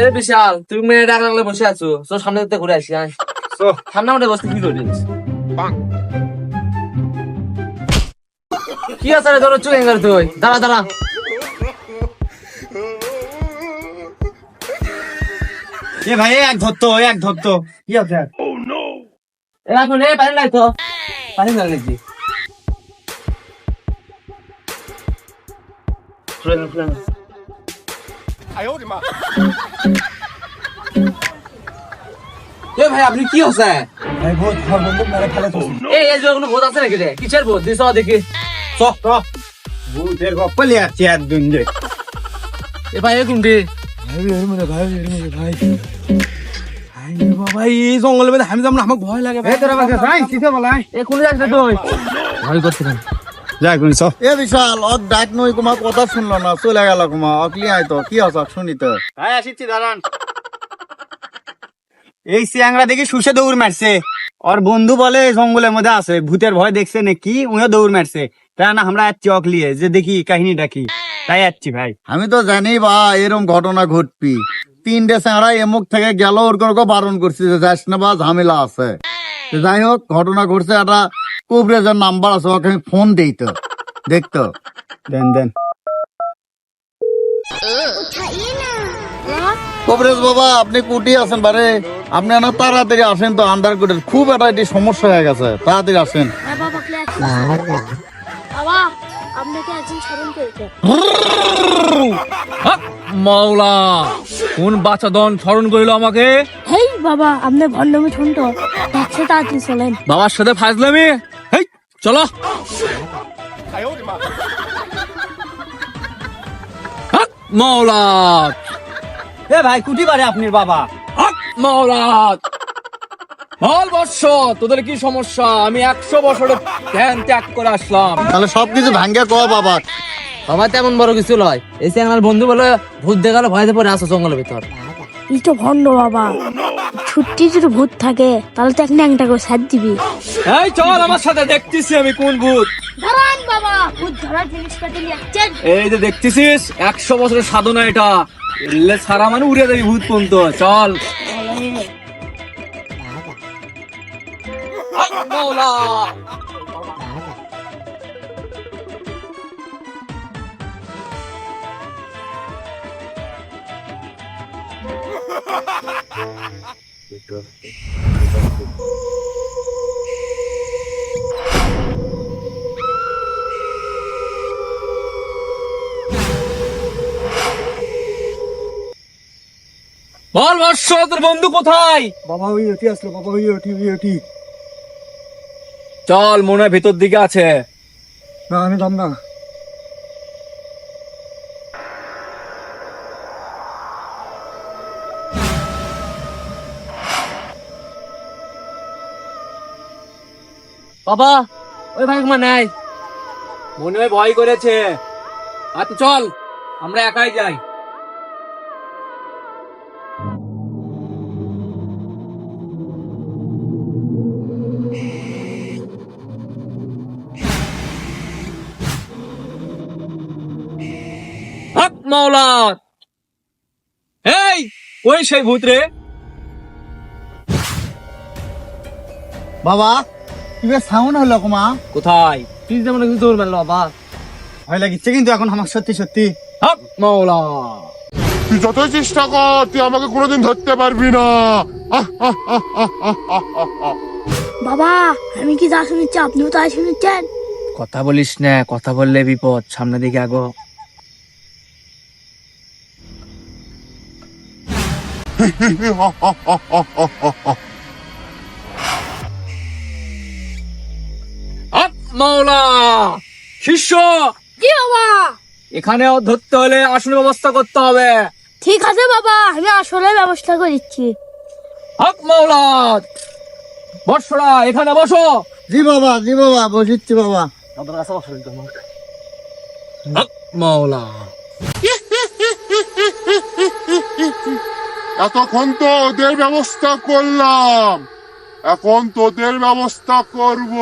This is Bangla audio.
এ বিশাল তুমি মেয়ে ডাক লাগলে বসে আছো। তো সামনে দিকে ঘুরে আসি আয়। সামনে আমাদের বসতে কি করিস কি আছে রে ধরো চুপ এঙ্গার তুই। দাঁড়া দাঁড়া। এ ভাই এক ধরতো এক ধরতো। কি আছে? এ এখন এ পানি লাগতো পানি লাগলি খুলে না খুলে না এ ভাই আপনি কি হচ্ছে? ভাই বহুত ঘর বন্ধু মেরে ফেলে তো এই এই যে কোনো ভূত আছে নাকি রে? কিসের ভূত দিস দেখি। চ চ। ভূতের গপ্পলি আছে আর দুন যে। এ ভাই এ কোনটি? ভাই এর মধ্যে ভাই এর মধ্যে ভাই। ভাই এই জঙ্গলের মধ্যে আমি যাব না আমাকে ভয় লাগে ভাই। তোরা ভাই কিসে বলাই এ কোন যাচ্ছে তুই? ভয় করছিলাম। যাই কোন চ। এ বিশাল অত ডাক নই কুমা কথা শুনলো না চলে গেল কুমা অকলি আয় তো কি আছে শুনি তো। ভাই আসিছি দাঁড়ান। এই সিয়াংরা দেখি শুষে দৌড় মারছে। ওর বন্ধু বলে জঙ্গলের মধ্যে আছে ভূতের ভয় দেখছে নাকি উনিও দৌড় মারছে। তাই না আমরা যাচ্ছি অকলিয়ে যে দেখি কাহিনীটা কি। তাই যাচ্ছি ভাই। আমি তো জানি বা এরকম ঘটনা ঘটবি। তিনটে স্যাংরা এমুক থেকে গেল ওর বারণ করছি যে যাস না বা ঝামেলা আছে। যাই হোক ঘটনা ঘটছে একটা কুবরেজের নাম্বার আছে ওকে আমি ফোন দিই তো। দেখতো দেন দেন। কবরেজ বাবা আপনি কুটি আছেন বারে। আপনি না তাড়াতাড়ি আসেন তো আন্ডার কোটের খুব একটা এটি সমস্যা হয়ে গেছে। তাড়াতাড়ি আসেন। হ্যাঁ করেছে মাওলা কোন বাচ্চা দন স্মরণ করিল আমাকে? হেই বাবা আপনি ভণ্ডমি ঠুনট একশো তাড়াতাড়ি চলেন। বাবার সাথে ফাজলামি? চলো। এ ভাই কুটি পারে আপনার বাবা। মাওলা বল বর্ষ তোদের কি সমস্যা? আমি একশো বছরের ধ্যান ত্যাগ করে আসলাম। তাহলে সবকিছু ভাঙ্গে কয় বাবা। বাবা তেমন বড় কিছু নয় এসে আমার বন্ধু বলে ভূত দেখাল ভয়তে পরে আসো জঙ্গলের ভিতর। তো ভণ্ড বাবা। ছুটি যদি ভূত থাকে তাহলে তো এক ন্যাংটা করে সাথ দিবি। এই চল আমার সাথে দেখতেছি আমি কোন ভূত। দাঁড়ান বাবা ভূত ধরার জিনিসপাতি নিয়ে আসছেন। এই যে দেখতেছিস একশো বছরের সাধনা এটা। এলে সারা মানে উড়ে দেবি ভূত পর্যন্ত। চল। মাওলা বল বর্ষ তোর বন্ধু কোথায়? বাবা ওই ওটি আসলো বাবা ওই ওটি ওই ওটি চল মনে ভেতর দিকে আছে। না আমি দাম না। বাবা, ওই ভাই মা নাই। মনে হয় ভয় করেছে। আচ্ছা চল, আমরা একাই যাই। হক মাওলা। এই ওই সেই ভূত রে? বাবা কি সাউন্ড হলো কুমা কোথায়? তুই যেমন কিছু দৌড় মারলো বাবা ভয় লাগিচ্ছে কিন্তু এখন আমার সত্যি সত্যি। হক মাওলা। তুই যতই চেষ্টা কর তুই আমাকে কোনোদিন ধরতে পারবি না। বাবা আমি কি যা শুনেছি আপনিও তাই শুনেছেন? কথা বলিস না কথা বললে বিপদ সামনে দিকে আগো। হক মাওলা! শিষ্য! জি বাবা। এখানেও ধরতে হলে আসনের ব্যবস্থা করতে হবে। ঠিক আছে বাবা আমি আসলে ব্যবস্থা করে দিচ্ছি। হক মাওলা! বর্ষরা এখানে বসো। জি বাবা জি বাবা বসিচ্ছি বাবা। হক মাওলা! এতক্ষণ তো ওদের ব্যবস্থা করলাম। এখন তোদের ব্যবস্থা করব।